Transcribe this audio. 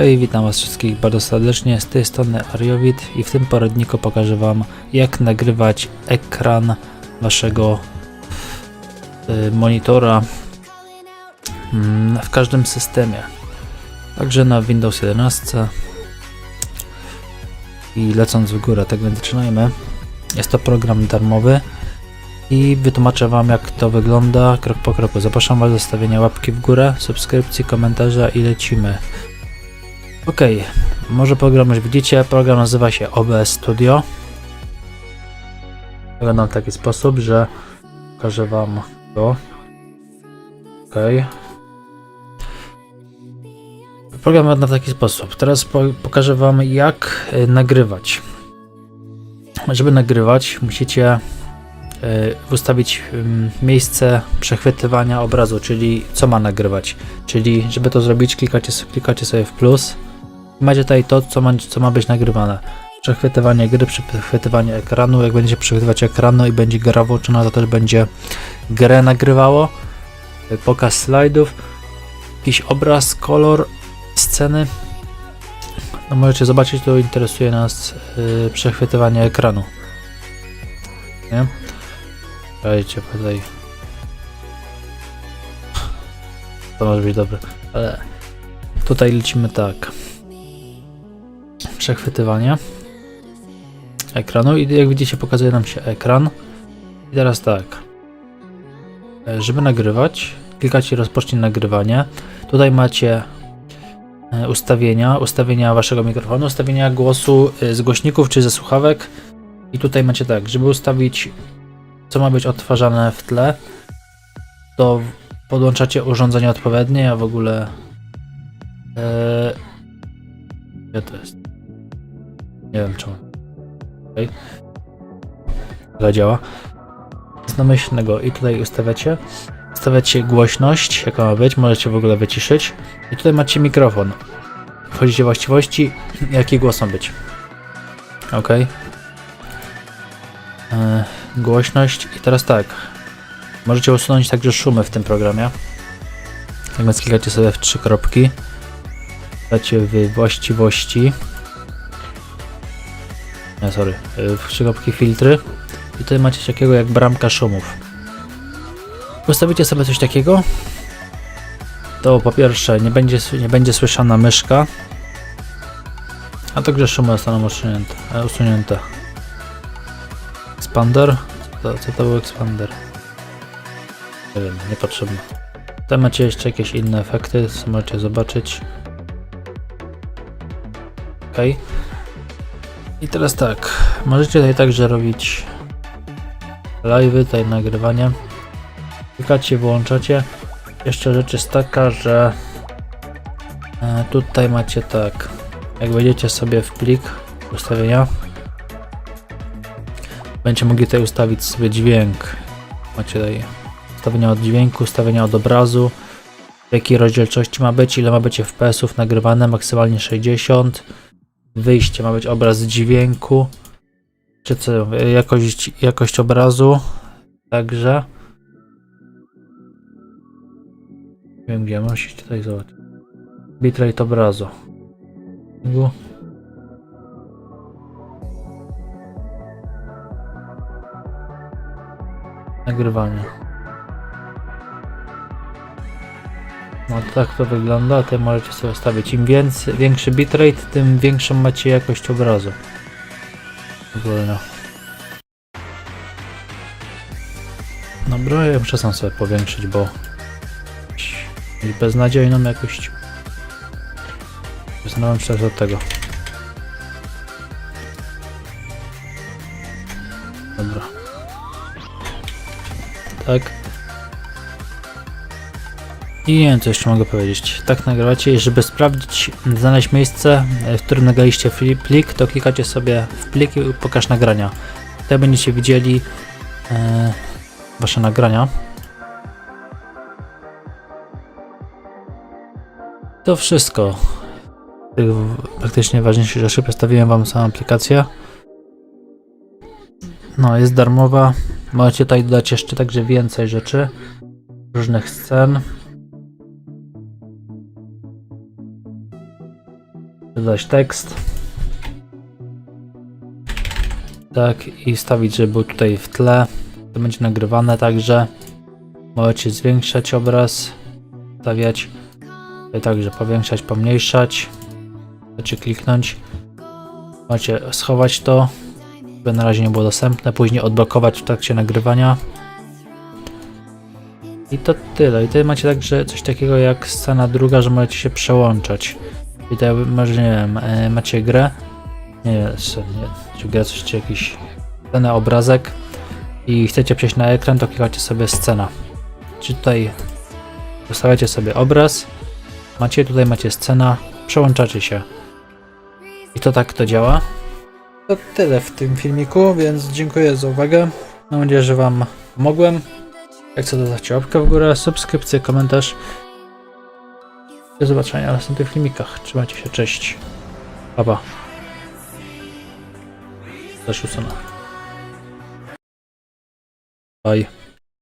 Hej, witam was wszystkich bardzo serdecznie, z tej strony Ariowit i w tym poradniku pokażę wam jak nagrywać ekran waszego y, monitora mm, w każdym systemie. Także na Windows 11 i lecąc w górę, tak więc zaczynajmy. Jest to program darmowy i wytłumaczę wam jak to wygląda krok po kroku. Zapraszam was do zostawienia łapki w górę, subskrypcji, komentarza i lecimy. Ok, może program już widzicie. Program nazywa się OBS Studio. Wygląda w taki sposób, że pokażę Wam go. Ok. Program wygląda w taki sposób. Teraz po pokażę Wam, jak y, nagrywać. Żeby nagrywać, musicie y, ustawić miejsce przechwytywania obrazu, czyli co ma nagrywać. Czyli, żeby to zrobić, klikacie, klikacie sobie w plus. Macie tutaj to, co ma, co ma być nagrywane. Przechwytywanie gry, przechwytywanie ekranu. Jak będziecie przechwytywać ekranu i będzie gra włączona, to też będzie grę nagrywało. Pokaz slajdów, jakiś obraz, kolor, sceny. No możecie zobaczyć, to interesuje nas yy, przechwytywanie ekranu. Nie? Dajcie tutaj. To może być dobre, ale tutaj lecimy tak. Przechwytywanie ekranu i jak widzicie pokazuje nam się ekran. I teraz tak. E, Żeby nagrywać, klikacie rozpocznij nagrywanie. Tutaj macie e, ustawienia, ustawienia waszego mikrofonu, ustawienia głosu e, z głośników czy ze słuchawek. I tutaj macie tak, żeby ustawić co ma być odtwarzane w tle, to podłączacie urządzenie odpowiednie, a w ogóle gdzie to jest? Nie wiem czemu. Okay. działa. Z namyślnego i tutaj ustawiacie. Ustawiacie głośność, jaka ma być, możecie w ogóle wyciszyć. I tutaj macie mikrofon. Wchodzicie właściwości, jaki głos ma być. Ok. E, głośność i teraz tak. Możecie usunąć także szumy w tym programie. Tak więc klikacie sobie w trzy kropki. Dacie w właściwości. Nie, sorry. y, W trzy kropki filtry. I tutaj macie coś takiego jak bramka szumów. Ustawicie sobie coś takiego. To po pierwsze nie będzie, nie będzie słyszana myszka. A także szumy zostaną usunięte. e, usunięte. Expander? Co, co to był expander? Nie wiem, niepotrzebne. Tutaj macie jeszcze jakieś inne efekty, co możecie zobaczyć. Ok. I teraz tak, możecie tutaj także robić live, tutaj nagrywanie. Klikacie, włączacie. Jeszcze rzecz jest taka, że e, tutaj macie tak, jak wejdziecie sobie w plik ustawienia, będziecie mogli tutaj ustawić sobie dźwięk. Macie tutaj ustawienia od dźwięku, ustawienia od obrazu, w jakiej rozdzielczości ma być, ile ma być FPS-ów nagrywane, maksymalnie 60. Wyjście ma być obraz dźwięku, czy co, jakość, jakość obrazu, także. Nie wiem gdzie, musicie tutaj zobaczyć. Bitrate obrazu. Nagrywanie. No tak to wygląda, tutaj możecie sobie ustawić. Im więcej, większy bitrate, tym większą macie jakość obrazu. Ogólna. Dobra, ja muszę sam sobie powiększyć, bo beznadziejną jakość. Zastanawiam się też od tego. Dobra. Tak. I nie wiem co jeszcze mogę powiedzieć. Tak nagrywacie żeby sprawdzić, znaleźć miejsce, e, w którym nagraliście plik, to klikacie sobie w plik i pokaż nagrania. Tutaj będziecie widzieli e, wasze nagrania. To wszystko. Tych praktycznie ważniejszych rzeczy przedstawiłem wam samą aplikację. No, jest darmowa. Możecie tutaj dodać jeszcze także więcej rzeczy. Różnych scen. Dodać tekst. Tak, i stawić, żeby był tutaj w tle. To będzie nagrywane także. Możecie zwiększać obraz, stawiać. Tutaj Także powiększać, pomniejszać. Możecie kliknąć. Możecie schować to, żeby na razie nie było dostępne. Później odblokować w trakcie nagrywania. I to tyle. I tutaj macie także coś takiego jak scena druga, że możecie się przełączać. I tutaj może nie wiem, e, macie grę. Nie, nie, czy grę coś, czy jakiś scenę, obrazek i chcecie przejść na ekran, to klikacie sobie scena. Czy tutaj ustawiacie sobie obraz, macie tutaj macie scena, przełączacie się. I to tak to działa. To tyle w tym filmiku, więc dziękuję za uwagę. Mam nadzieję, że Wam pomogłem. Jak co to dajcie łapkę w górę, subskrypcję, komentarz. Do zobaczenia w następnych filmikach. Trzymajcie się, cześć. Pa, pa. Usunę. Bye.